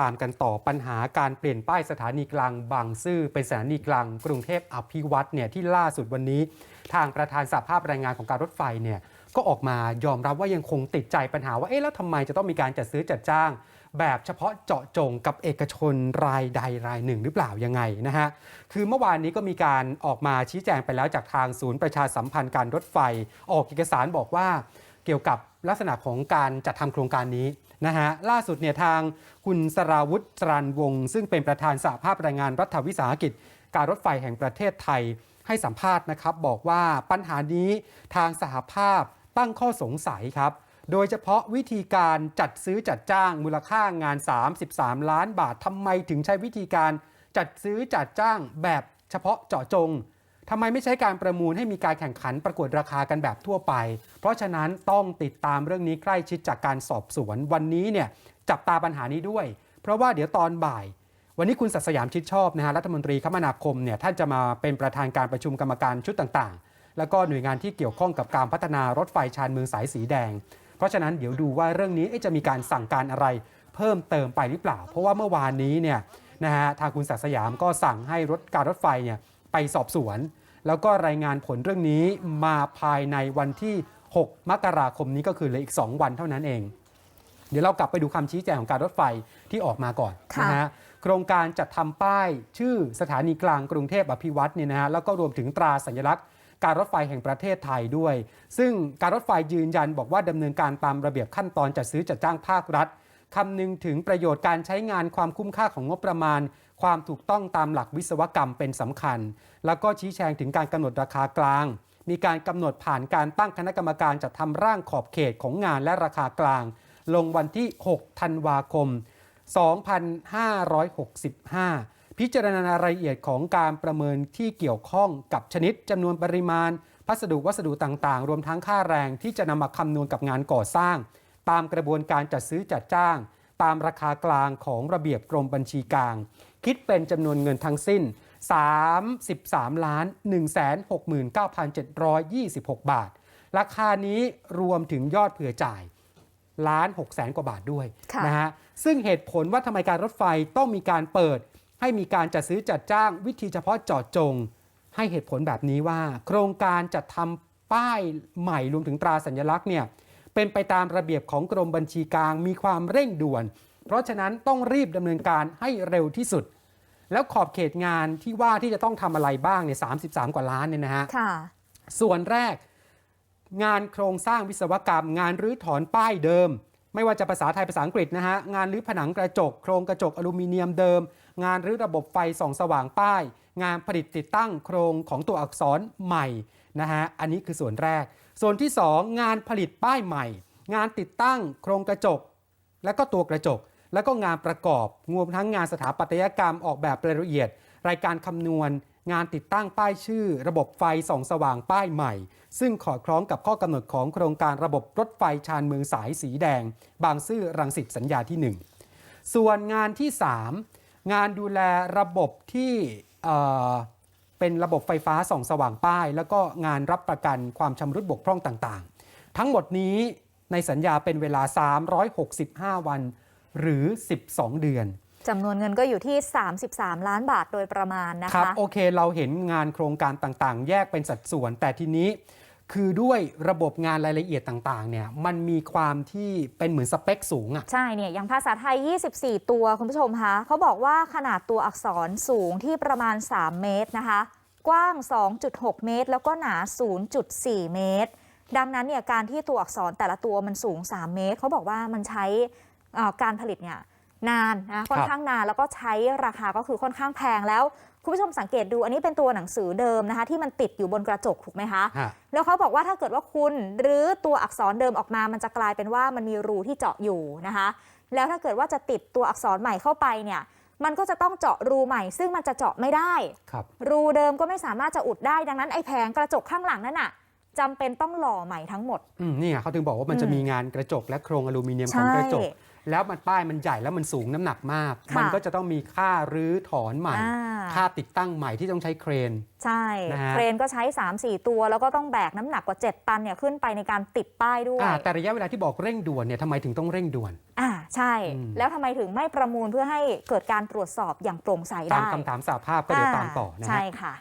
ตามกันต่อปัญหาการเปลี่ยนป้ายสถานีกลางบางซื่อเป็นสถานีกลางกรุงเทพอภิวัตเนี่ยที่ล่าสุดวันนี้ ทางประธานสหภาพแรงงานของการรถไฟเนี่ยก็ออกมายอมรับว่ายังคงติดใจปัญหาว่าเอ๊ะแล้วทำไมจะต้องมีการจัดซื้อจัดจ้าง แบบเฉพาะเจาะจงกับเอกชนรายใดรายหนึ่งหรือเปล่ายังไงนะฮะคือเมื่อวานนี้ก็มีการออกมาชี้แจงไปแล้วจากทางศูนย์ประชาสัมพันธ์การรถไฟ ออกเอกสารบอกว่าเกี่ยวกับ ลักษณะของการจัดทำโครงการนี้นะฮะล่าสุดเนี่ยทางคุณสราวุฒิสรันวงศ์ซึ่งเป็นประธานสหภาพแรงงานรัฐวิสาหกิจ การรถไฟแห่งประเทศไทยให้สัมภาษณ์นะครับ บอกว่าปัญหานี้ทางสหภาพตั้งข้อสงสัยครับ โดยเฉพาะวิธีการจัดซื้อจัดจ้างมูลค่างาน 33 ล้านบาททำไมถึงใช้วิธีการจัดซื้อจัดจ้างแบบเฉพาะเจาะจง ทำไมไม่ใช้การประมูลให้มีการแข่งขันประกวดราคากันแบบทั่วไป เพราะฉะนั้นต้องติดตามเรื่องนี้ใกล้ชิดจากการสอบสวน วันนี้เนี่ยจับตาปัญหานี้ด้วย เพราะว่าเดี๋ยวตอนบ่าย วันนี้คุณศักสยามชิดชอบนะฮะรัฐมนตรีคมนาคมเนี่ยท่านจะมาเป็นประธานการประชุมกรรมการชุดต่างๆ แล้วก็หน่วยงานที่เกี่ยวข้องกับการพัฒนารถไฟชานเมืองสายสีแดง เพราะฉะนั้นเดี๋ยวดูว่าเรื่องนี้จะมีการสั่งการอะไรเพิ่มเติมไปหรือเปล่า เพราะว่าเมื่อวานนี้เนี่ยนะฮะทางคุณศักสยามก็สั่งให้รถการรถไฟเนี่ยไปสอบสวน แล้วก็รายงานผลเรื่องนี้มาภายในวันที่ 6 มกราคมนี้ก็คือเหลืออีก 2 วันเท่านั้นเอง เดี๋ยวเรากลับไปดูคำชี้แจงของการรถไฟที่ออกมาก่อนค่ะนะฮะโครงการจัดทำป้ายชื่อสถานีกลางกรุงเทพอภิวัตเนี่ยนะฮะแล้วก็รวมถึงตราสัญลักษณ์การรถไฟแห่งประเทศไทยด้วย ซึ่งการรถไฟยืนยันบอกว่าดำเนินการตามระเบียบขั้นตอนจัดซื้อจัดจ้างภาครัฐคำนึงถึงประโยชน์การใช้งานความคุ้มค่าของงบประมาณ ความถูกต้องตามหลักวิศวกรรมเป็นสำคัญ แล้วก็ชี้แจงถึงการกำหนดราคากลาง มีการกำหนดผ่านการตั้งคณะกรรมการจัดทำร่างขอบเขตของงานและราคากลาง ลงวันที่ 6 ธันวาคม 2565 พิจารณารายละเอียดของการประเมินที่เกี่ยวข้องกับชนิดจำนวนปริมาณ พัสดุวัสดุต่างๆ รวมทั้งค่าแรงที่จะนำมาคำนวณกับงานก่อสร้าง ตามกระบวนการจัดซื้อจัดจ้าง ตามราคากลางของระเบียบกรมบัญชีกลาง คิดเป็นจำนวนเงินทั้งสิ้น 33ล้าน169,726 บาท ราคานี้รวมถึงยอดเผื่อจ่ายล้าน6แสนกว่าบาทด้วยค่ะนะฮะซึ่งเหตุผลว่าทำไมการรถไฟต้องมีการเปิด ให้มีการจัดซื้อจัดจ้างวิธีเฉพาะเจาะจง ให้เหตุผลแบบนี้ว่า โครงการจัดทำป้ายใหม่รวมถึงตราสัญลักษณ์เนี่ยเป็นไปตามระเบียบของกรมบัญชีกลางมีความเร่งด่วน เพราะฉะนั้นต้องรีบดำเนินการให้เร็วที่สุด แล้วขอบเขตงานที่ว่าที่จะต้องทำอะไรบ้างเนี่ย33กว่าล้านเนี่ยนะฮะค่ะส่วนแรกงานโครงสร้างวิศวกรรม งานรื้อถอนป้ายเดิม ไม่ว่าจะภาษาไทยภาษาอังกฤษนะฮะงานรื้อผนังกระจก โครงกระจกอลูมิเนียมเดิม งานรื้อระบบไฟส่องสว่างป้าย งานผลิตติดตั้งโครงของตัวอักษรใหม่นะฮะอันนี้คือส่วนแรก ส่วนที่ 2 งานผลิตป้ายใหม่ งานติดตั้งโครงกระจก และก็ตัวกระจก แล้วก็งานประกอบรวมทั้งงานสถาปัตยกรรมออกแบบรายละเอียด รายการคำนวณ งานติดตั้งป้ายชื่อ ระบบไฟส่องสว่างป้ายใหม่ ซึ่งขอดคล้องกับข้อกำหนดของโครงการระบบรถไฟชานเมืองสายสีแดง บางซื่อรังสิตสัญญาที่ 1 ส่วนงานที่ 3 งานดูแลระบบที่เเป็นระบบไฟฟ้าส่องสว่างป้าย แล้วก็งานรับประกันความชำรุดบกพร่องต่างๆ ทั้งหมดนี้ในสัญญาเป็นเวลา 365 วัน หรือ 12 เดือนจำนวนเงินก็อยู่ที่ 33 ล้านบาทโดยประมาณนะครัคะโอเคเราเห็นงานโครงการต่างๆ แยกเป็นสัดส่วน แต่ทีนี้คือด้วยระบบงานรายละเอียดต่างๆ เนี่ยมันมีความที่เป็นเหมือนสเปคสูงอะใช่เนี่ยอย่างภาษาไทย 24 ตัวคุณผู้ชมคะเขาบอกว่าขนาดตัวอักษรสูงที่ประมาณ 3 เมตรนะคะ กว้าง 2.6 เมตร แล้วก็หนา 0.4 เมตร ดังนั้นเนี่ยการที่ตัวอักษรแต่ละตัวมันสูง 3 เมตรเขาบอกว่ามันใช้เอ่อ การผลิตเนี่ยนานนะค่อนข้างนานแล้วก็ใช้ราคาก็คือค่อนข้างแพงแล้ว คุณผู้ชมสังเกตดูอันนี้เป็นตัวหนังสือเดิมนะคะ ที่มันติดอยู่บนกระจกถูกไหมคะฮะแล้วเขาบอกว่าถ้าเกิดว่าคุณหรือตัวอักษรเดิมออกมามันจะกลายเป็นว่ามันมีรูที่เจาะอยู่นะคะ แล้วถ้าเกิดว่าจะติดตัวอักษรใหม่เข้าไปเนี่ยมันก็จะต้องเจาะรูใหม่ ซึ่งมันจะเจาะไม่ได้ครับรูเดิมก็ไม่สามารถจะอุดได้ดังนั้นไอ้แผงกระจกข้างหลังนั่นน่ะจำเป็นต้องหล่อใหม่ทั้งหมด อืมนี่ไงเขาถึงบอกว่ามันจะอืมมีงานกระจกและโครงอลูมิเนียมของใช่กระจก แล้วมันป้ายมันใหญ่แล้วมันสูงน้ำหนักมาก ค่ะ มันก็จะต้องมีค่ารื้อถอนใหม่ อ่าค่าติดตั้งใหม่ที่ต้องใช้เครน ใช่ นะฮะ เครนก็ใช้ 3-4 ตัว แล้วก็ต้องแบกน้ำหนักกว่า 7 ตันเนี่ยขึ้นไปในการติดป้ายด้วย อ่าแต่ระยะเวลาที่บอกเร่งด่วนเนี่ยทำไมถึงต้องเร่งด่วน อ่าใช่ อืม แล้วทำไมถึงไม่ประมูลเพื่อให้เกิดการตรวจสอบอย่างโปร่งใสตามได้คำถามสาภาพก็เดี๋ยวตามต่อนะใช่ฮะ ค่ะ